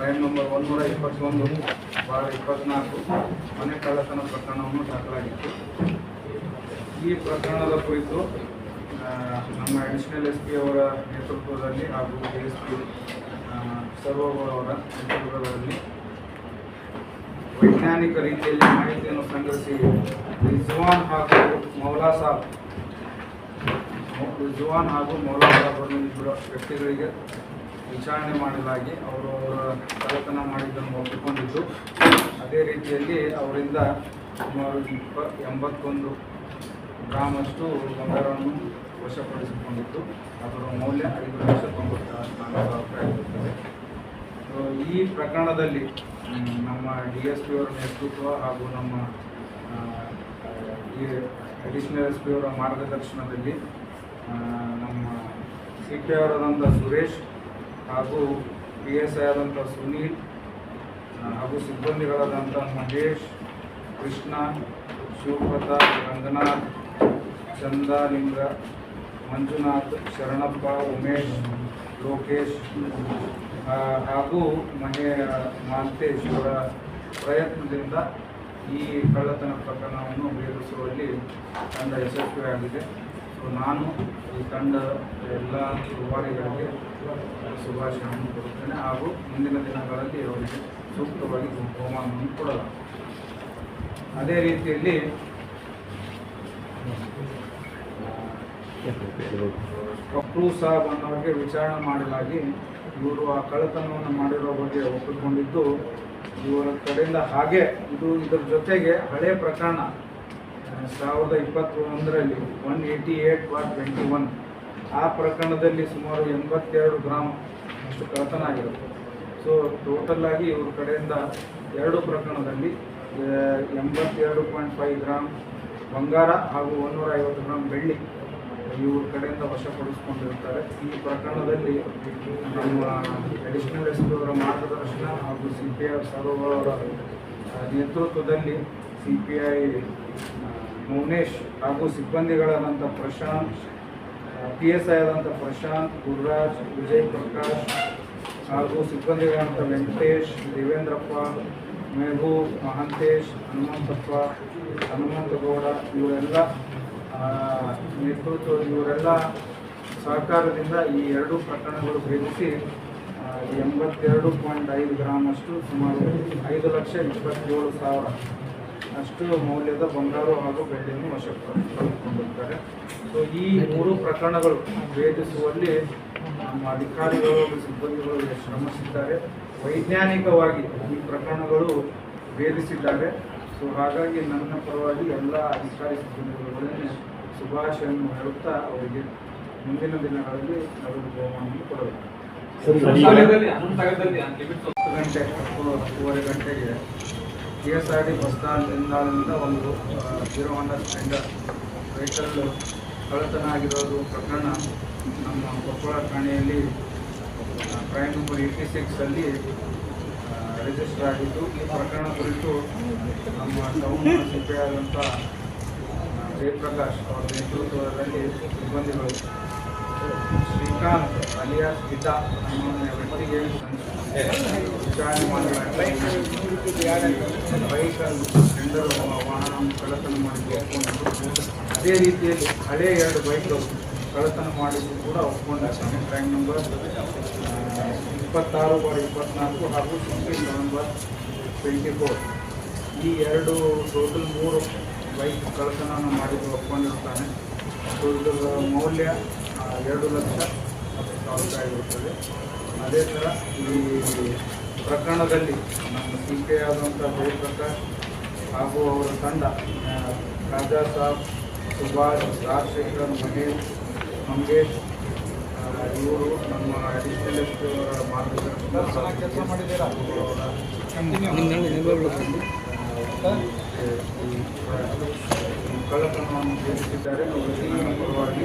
Crime number ಒಂದೂರ ಇಪ್ಪತ್ತೊಂದು ಬಾರ ಇಪ್ಪತ್ನಾಲ್ಕು, ಮನೆ ಕಳ್ಳತನ ಪ್ರಕರಣವನ್ನು ದಾಖಲಾಗಿತ್ತು. ಈ ಪ್ರಕರಣದ ಕುರಿತು ನಮ್ಮ ಅಡಿಷನಲ್ ಎಸ್ ಪಿ ಅವರ ನೇತೃತ್ವದಲ್ಲಿ ಹಾಗೂ ಡಿ ಎಸ್ ಪಿ ಸರ್ವಗೌಡ ಅವರ ನೇತೃತ್ವದಲ್ಲಿ ವೈಜ್ಞಾನಿಕ ರೀತಿಯಲ್ಲಿ ಮಾಹಿತಿಯನ್ನು ಸಂಗ್ರಹಿಸಿ ರಿಜ್ವಾನ್ ಹಾಗೂ ಮೌಲಾ ಸಾಬ್ ರಿಜ್ವಾನ್ ಹಾಗೂ ಮೌಲಾ ಸಾಬ್ ವ್ಯಕ್ತಿಗಳಿಗೆ ವಿಚಾರಣೆ ಮಾಡಲಾಗಿ ಅವರು ಅವರ ಕಳ್ಳತನ ಮಾಡಿದ್ದನ್ನು ಒಪ್ಪಿಕೊಂಡಿದ್ದು. ಅದೇ ರೀತಿಯಲ್ಲಿ ಅವರಿಂದ ಸುಮಾರು ಇಪ್ಪ ಎಂಬತ್ತೊಂದು ಗ್ರಾಮಷ್ಟು ಬಂಗಾರವನ್ನು ವಶಪಡಿಸಿಕೊಂಡಿತ್ತು ಅದರ ಮೌಲ್ಯ ಐದು ಲಕ್ಷ ತೊಂಬತ್ತಾರು ಸಾವಿರ ಈ ಪ್ರಕರಣದಲ್ಲಿ ನಮ್ಮ ಡಿ ಎಸ್ ಪಿ ಅವರ ನೇತೃತ್ವ ಹಾಗೂ ನಮ್ಮ ಈ ಅಡಿಷನಲ್ ಎಸ್ ಪಿ ಅವರ ಮಾರ್ಗದರ್ಶನದಲ್ಲಿ ನಮ್ಮ ಸಿ ಪಿ ಅವರಾದಂಥ ಸುರೇಶ್ ಹಾಗೂ ಪಿ ಎಸ್ ಐ ಆದಂಥ ಸುನೀಲ್ ಹಾಗೂ ಸಿಬ್ಬಂದಿಗಳಾದಂಥ ಮಹೇಶ್, ಕೃಷ್ಣ, ಶಿವಪ್ರತಾಪ್, ರಂಗನಾಥ್, ಚಂದಾಲಿಂಗ, ಮಂಜುನಾಥ್, ಶರಣಪ್ಪ, ಉಮೇಶ್, ಲೋಕೇಶ್ ಹಾಗೂ ಮಹೇ, ಮಾಂತೇಶ್ ಅವರ ಪ್ರಯತ್ನದಿಂದ ಈ ಕಳ್ಳತನ ಪ್ರಕರಣವನ್ನು ಭೇದಿಸುವಲ್ಲಿ ತಂಡ ಯಶಸ್ವಿಯಾಗಿದೆ. ಸೊ ನಾನು ಈ ತಂಡ ಎಲ್ಲ ರೂವಾರಿಗಳಿಗೆ ಶುಭಾಶಯವನ್ನು ಕೊಡುತ್ತೇನೆ ಹಾಗೂ ಮುಂದಿನ ದಿನಗಳಲ್ಲಿ ಅವರಿಗೆ ಸೂಕ್ತವಾಗಿ ಬಹುಮಾನವನ್ನು ಕೊಡಲಾಗುತ್ತದೆ ಅದೇ ರೀತಿಯಲ್ಲಿ ಕಪ್ರೂ ಸಾಬ್ ಅನ್ನೋರಿಗೆ ವಿಚಾರಣೆ ಮಾಡಲಾಗಿ ಇವರು ಆ ಕಳತನವನ್ನು ಮಾಡಿರೋ ಬಗ್ಗೆ ಒಪ್ಪಿಕೊಂಡಿದ್ದು ಇವರ ಕಡೆಯಿಂದ ಹಾಗೆ. ಇದು ಇದರ ಜೊತೆಗೆ ಹಳೆ ಪ್ರಕರಣ. ಸಾವಿರದ ಇಪ್ಪತ್ತೊಂದರಲ್ಲಿ one eighty eight bar twenty one. ಆ ಪ್ರಕರಣದಲ್ಲಿ ಸುಮಾರು ಎಂಬತ್ತೆರಡು ಗ್ರಾಮ್ ಅಷ್ಟು ಕಳತನ ಆಗಿರುತ್ತೆ ಸೊ ಟೋಟಲ್ ಆಗಿ ಇವ್ರ ಕಡೆಯಿಂದ ಎರಡು ಪ್ರಕರಣದಲ್ಲಿ ಎಂಬತ್ತೆರಡು ಪಾಯಿಂಟ್ ಫೈವ್ ಗ್ರಾಮ್ ಬಂಗಾರ ಹಾಗೂ ಒಂದೂರ ಐವತ್ತು ಗ್ರಾಮ್ ಬೆಳ್ಳಿ ಇವ್ರ ಕಡೆಯಿಂದ ವಶಪಡಿಸ್ಕೊಂಡಿರ್ತಾರೆ. ಈ ಪ್ರಕರಣದಲ್ಲಿ ನಮ್ಮ ಅಡಿಷನಲ್ ಎಸ್ ಪಿ ಅವರ ಮಾರ್ಗದರ್ಶನ ಹಾಗೂ ಸಿ ಪಿ ಐ ಸರ್ವರ ನೇತೃತ್ವದಲ್ಲಿ ಸಿ ಪಿ ಐ ಮೌನೇಶ್ ಹಾಗೂ ಸಿಬ್ಬಂದಿಗಳಾದಂಥ ಪ್ರಶಾಂತ್ ಪಿ ಎಸ್ ಐ ಆದಂಥ ಪ್ರಶಾಂತ್, ಗುರುರಾಜ್, ವಿಜಯ್ ಪ್ರಕಾಶ್ ಹಾಗೂ ಸಿಬ್ಬಂದಿಗಳಾದಂಥ ವೆಂಕಟೇಶ್, ದೇವೇಂದ್ರಪ್ಪ ಮೆಹಬೂಬ್ ಮಹಾಂತೇಶ್, ಹನುಮಂತಪ್ಪ ಹನುಮಂತಗೌಡ ಇವರೆಲ್ಲ ನೇತೃತ್ವ ಇವರೆಲ್ಲ ಸಹಕಾರದಿಂದ ಈ ಎರಡು ಪ್ರಕರಣಗಳು ಭೇದಿಸಿ ಎಂಬತ್ತೆರಡು ಪಾಯಿಂಟ್ ಐದು ಗ್ರಾಮಷ್ಟು ಸುಮಾರು ಐದು ಲಕ್ಷ ಇಪ್ಪತ್ತೇಳು ಸಾವಿರ ಅಷ್ಟು ಮೌಲ್ಯದ ಬಂಗಾರು ಹಾಗೂ ಬೆಳ್ಳಿಯನ್ನು ವಶಪಡಿಸಿಕೊಂಡಿರ್ತಾರೆ ಸೊ ಈ ಮೂರು ಪ್ರಕರಣಗಳು ಭೇದಿಸುವಲ್ಲಿ ನಮ್ಮ ಅಧಿಕಾರಿಗಳು ಹಾಗೂ ಸಿಬ್ಬಂದಿಗಳು ಶ್ರಮಿಸಿದ್ದಾರೆ. ವೈಜ್ಞಾನಿಕವಾಗಿ ಈ ಪ್ರಕರಣಗಳು ಭೇದಿಸಿದ್ದಾರೆ ಸೊ ಹಾಗಾಗಿ ನನ್ನ ಪರವಾಗಿ ಎಲ್ಲ ಅಧಿಕಾರಿ ಸಿಬ್ಬಂದಿಗಳೊಡನೆ ಶುಭಾಶಯನ್ನು ಹೇಳುತ್ತಾ ಅವರಿಗೆ ಮುಂದಿನ ದಿನಗಳಲ್ಲಿ ನಗದು ಬಹುಮಾನವನ್ನು ಕೊಡಬೇಕು. ಹತ್ತು ಗಂಟೆ ಹತ್ತು ಹತ್ತುವರೆ ಗಂಟೆಗೆ K S R D bus stand ನಿಲ್ದಾಣದಿಂದ ಒಂದು ಜೀರೋ ಹೊಂಡಾ ಸ್ಪ್ಲೆಂಡರ್ ವೆಹಿಕಲ್ ಕಳ್ಳತನ ಆಗಿರೋದು ಪ್ರಕರಣ ನಮ್ಮ ಕೊಪ್ಪಳ ಠಾಣೆಯಲ್ಲಿ ಕ್ರೈಮ್ ನಂಬರ್ ಏಯ್ಟಿ ಸಿಕ್ಸಲ್ಲಿ ರಿಜಿಸ್ಟರ್ ಆಗಿದ್ದು. ಈ ಪ್ರಕರಣ ಕುರಿತು ನಮ್ಮ ಟೌನ್ ಸಿ ಪಿ ಆದಂಥ ಜಯಪ್ರಕಾಶ್ ಅವರ ನೇತೃತ್ವದಲ್ಲಿ ಸಿಬ್ಬಂದಿಗಳು, ಶ್ರೀಕಾಂತ್ ಅಲಿಯಾಸ್ ಗೀತಾ ಅನ್ನೋ ಕಳ್ಳತನ ಮಾಡಿ ಅದೇ ರೀತಿಯಲ್ಲಿ ಹಳೆ ಎರಡು ಬೈಕ್ಗಳು ಕಳ್ಳತನ ಮಾಡಿದ್ದು ಕೂಡ ಒಪ್ಕೊಂಡಿರ್ತಾನೆ ಕ್ರೈಮ್ ನಂಬರ್ ಇಪ್ಪತ್ತಾರು ಬಾರ್ ಇಪ್ಪತ್ನಾಲ್ಕು ಹಾಗೂ ಸಿಕ್ಸ್ಟೀನ್ ನವೆಂಬರ್ ಟ್ವೆಂಟಿ ಫೋರ್ ಈ ಎರಡು ಟೋಟಲ್ ಮೂರು ಬೈಕ್ ಕಳ್ಳತನ ಮಾಡಿದ್ದು ಒಪ್ಕೊಂಡಿರ್ತಾನೆ. ಸೊ ಇದರ ಮೌಲ್ಯ ಎರಡು ಲಕ್ಷ ಹತ್ತು ಸಾವಿರ ರೂಪಾಯಿ ಇರುತ್ತದೆ. ಅದೇ ಥರ ಈ ಪ್ರಕರಣದಲ್ಲಿ ನಮ್ಮ ಸಿ ಕೆ ಆದಂಥ ಜಯಪ್ರಕಾಶ್ ಹಾಗೂ ಅವರ ತಂಡ ರಾಜಾ ಸಾಬ್ ಸುಭಾಷ್ ರಾಜಶೇಖರ್ ಮಹೇಶ್ ಮಂಗೇಶ್ ಇವರು ನಮ್ಮ ಅಡಿಷನಲ್ ಎಸ್ ಪಿ ಅವರ ಮಾರ್ಗದರ್ಶನ ಕೆಲಸ ಮಾಡಿದ್ದೀರಾ ಕಳ್ಳತನವನ್ನು ನನ್ನ ಪರವಾಗಿ